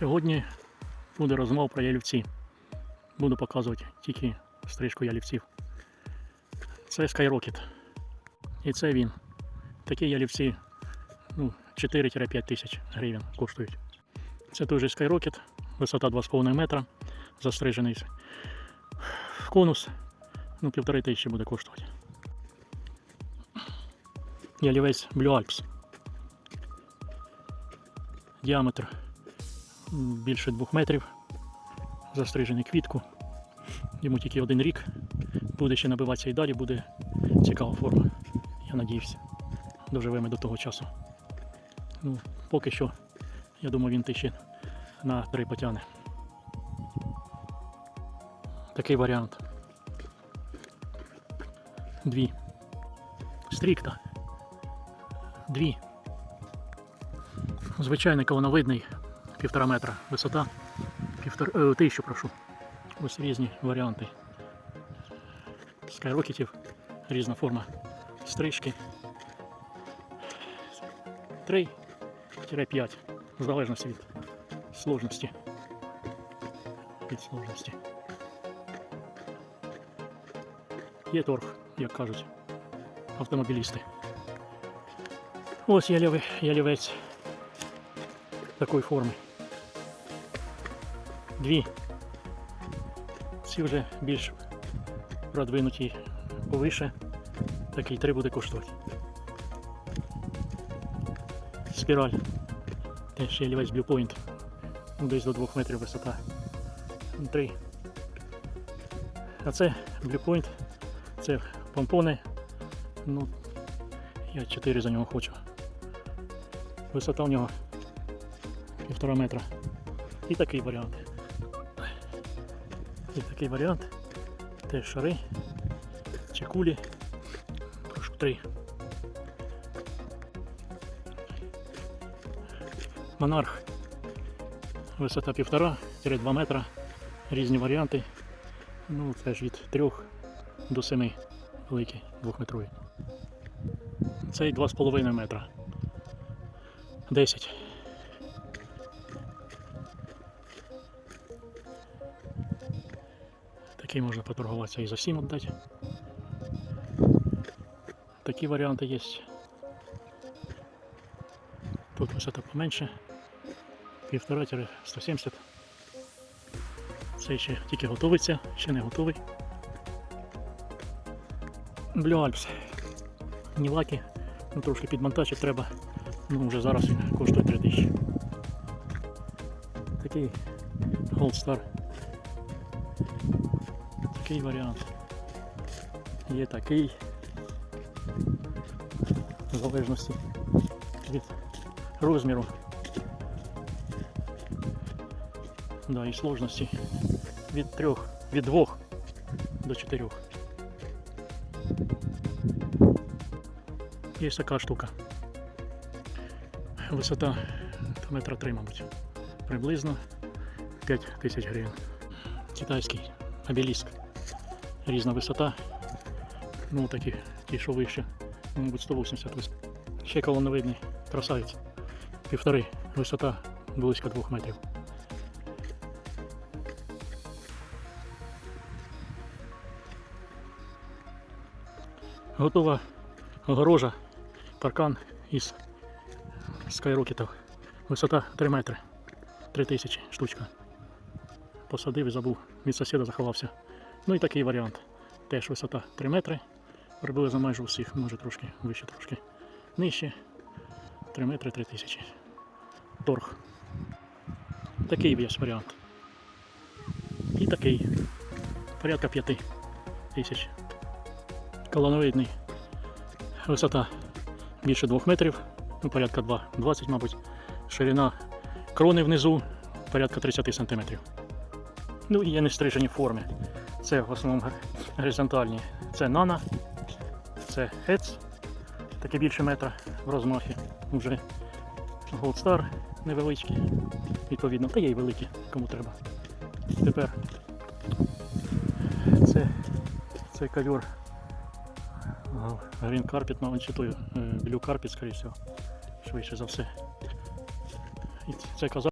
Сьогодні буде розмова про ялівці. Буду показувати тільки стрижку ялівців. Це Skyrocket. І це він. Такі ялівці ну, 4-5 тисяч гривень коштують. Це той же Skyrocket, висота 2,5 метра, застрижений конус, ну, півтори тисячі буде коштувати. Ялівець Blue Alps. Діаметр більше 2 метрів. Застрижений квітку. Йому тільки один рік. Буде ще набиватися і далі, буде цікава форма. Я надіюся. Доживемо до того часу. Ну, поки що, я думаю, він тисячі на три потягне. Такий варіант. Дві. Стрікта. Дві. Звичайний колоновидний півтора метра висота. Півтора, е, тисячу, прошу. Ось різні варіанти. Скайрокетів, різна форма стрижки. 3-5, в залежності від сложності. Від сложності. Є торг, як кажуть автомобілісти. Ось яліве- ялівець такої форми. Дві. Ці вже більш продвинуті повише. Такий три буде коштувати. Спіраль. Ялівець Blue Point. Ну, Десь до 2 метрів висота. Три. А це Point. Це помпони. Ну, я 4 за нього хочу. Висота у нього півтора метра. І такий варіант. І такий варіант. Теж шари чи кулі. Три. Монарх. Висота півтора, 2 метра. Різні варіанти. Ну, теж від 3 до 7 великий, двохметровий. Цей 2,5 метра. 10. Такий можна поторгуватися і за 7 віддати. Такі варіанти є. Тут висота поменше. 1,5-170. Цей ще тільки готовиться, ще не готовий. Blue Alps. Ніваки. Ну, трошки підмонтажик треба. Ну, вже зараз він коштує 3000. Такий Gold Star. Такий варіант. Є такий. В залежності від розміру. Да, і сложності. Від трьох, від двох до чотирьох. Є така штука. Висота метра три, мабуть. Приблизно 5 тисяч гривень. Китайський обеліск. Різна висота. Ну такі, ті, що вище. Ну, Мабуть, 180 висот. Ще колоновидний красавець. Півтори. Висота близько двох метрів. Готова огорожа, паркан із скайрокетів. Висота 3 метри. 3 тисячі штучка. Посадив і забув. Від сусіда заховався. Ну і такий варіант. Теж висота 3 метри. Приблизно майже у всіх, може трошки вище трошки. Нижче. 3 метри 3 тисячі. Торг. Такий є варіант. І такий. Порядка 5 тисяч. Колоновидний. Висота більше 2 метрів, ну, порядка 2, 20, мабуть. Ширина крони внизу порядка 30 сантиметрів. Ну і є не стрижені форми. Це в основному горизонтальні. Це нана, це хец, таке більше метра в розмахі. Вже Star невеличкі, відповідно, та є й великі, кому треба. Тепер це, це ковер Green Carpet, мабуть, чи той е, Blue Carpet, скоріше всього. Швидше за все. І це казав.